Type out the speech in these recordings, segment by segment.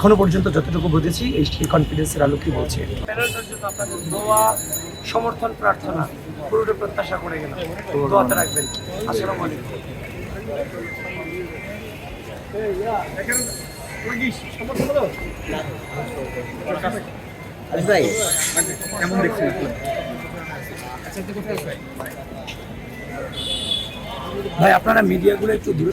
এখনও পর্যন্ত যতটুকু বুঝেছি এই সেই কনফিডেন্সের আলোকে বলছি? দোয়া সমর্থন প্রার্থনা পুরোটা প্রত্যাশা করে গেলাম। দোয়াতে রাখবেন। আসসালামু আলাইকুম। ভাই ভাই আপনারা মিডিয়াগুলো একটু দূরে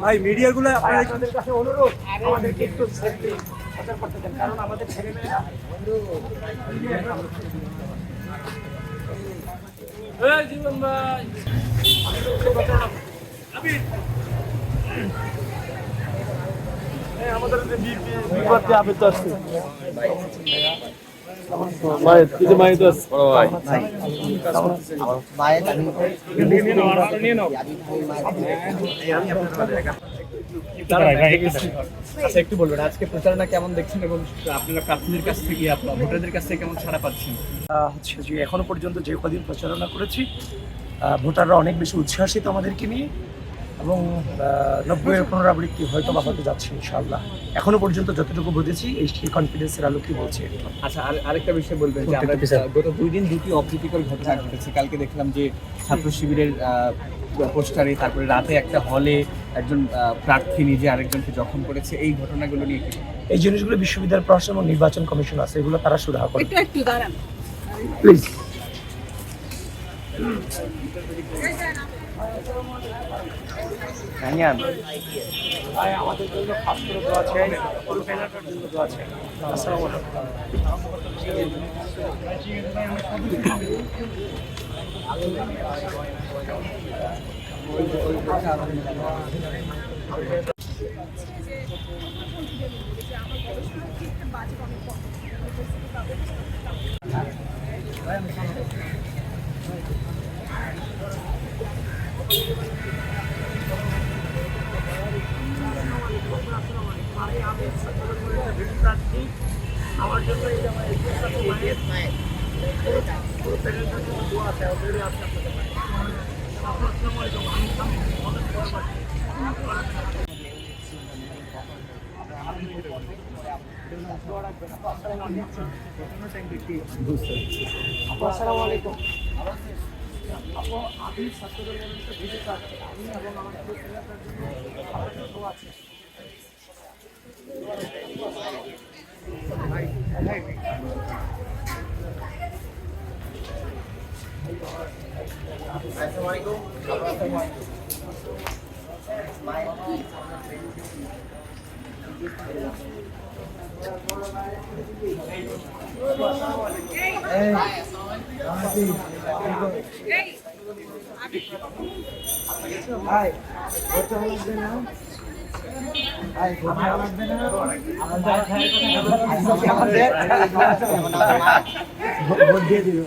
ভাই মিডিয়াগুলো আপনাদের কাছে অনুরোধ আমাদেরকে একটু সজাগ করতে দেন কারণ আমাদের ছেলেমেয়েরা ভাই। আমি আচ্ছা একটু বলবেন আজকে প্রচারণা কেমন দেখছেন এবং আপনারা প্রার্থীদের কাছ থেকে আপনার ভোটারদের কাছ থেকে কেমন সাড়া পাচ্ছেন? হচ্ছে যে এখনও পর্যন্ত যে কদিন প্রচারণা করেছি ভোটাররা অনেক বেশি উচ্ছ্বাসিত আমাদেরকে নিয়ে। এবং নব্বইয়ের পুনরাবৃত্তি হয়তো বা হতে যাচ্ছে ইনশাআল্লাহ। এখনও পর্যন্ত যতটুকু বুঝেছি এই সেই কনফিডেন্সের আলোকে বলছে আচ্ছা আর আরেকটা বিষয় বলবেন যে আমরা গত দুই দিন দুটি অপ্রীতিকর ঘটনা ঘটেছে। কালকে দেখলাম যে ছাত্র শিবিরের পোস্টারে তারপরে রাতে একটা হলে একজন প্রার্থী নিজে আরেকজনকে জখম করেছে। এই ঘটনাগুলো নিয়ে এই জিনিসগুলো বিশ্ববিদ্যালয় প্রশাসন এবং নির্বাচন কমিশন আছে এগুলো তারা সুরাহা করে। একটু একটু দাঁড়ান। প্লিজ ভাই আমাদের জন্য খাস করে দোয়া আছে পুরো প্যানেলটার জন্য দোয়া আছে আসসালামু আলাইকুম আমার জন্য এই যে আমার এই প্রস্তাব মায়ের পুরো প্যানেলটার জন্য দোয়া আছে অলরেডি আছে আপনাদের আসসালামু আলাইকুম। আমি অনেক দোয়া করছি আসসালামু আলাইকুম আপু আমি ছাত্রদের মধ্যে এবং আমার জন্য আপনার জন্য আছে ভাই কত লাগবে না ভাই দিয়ে দিও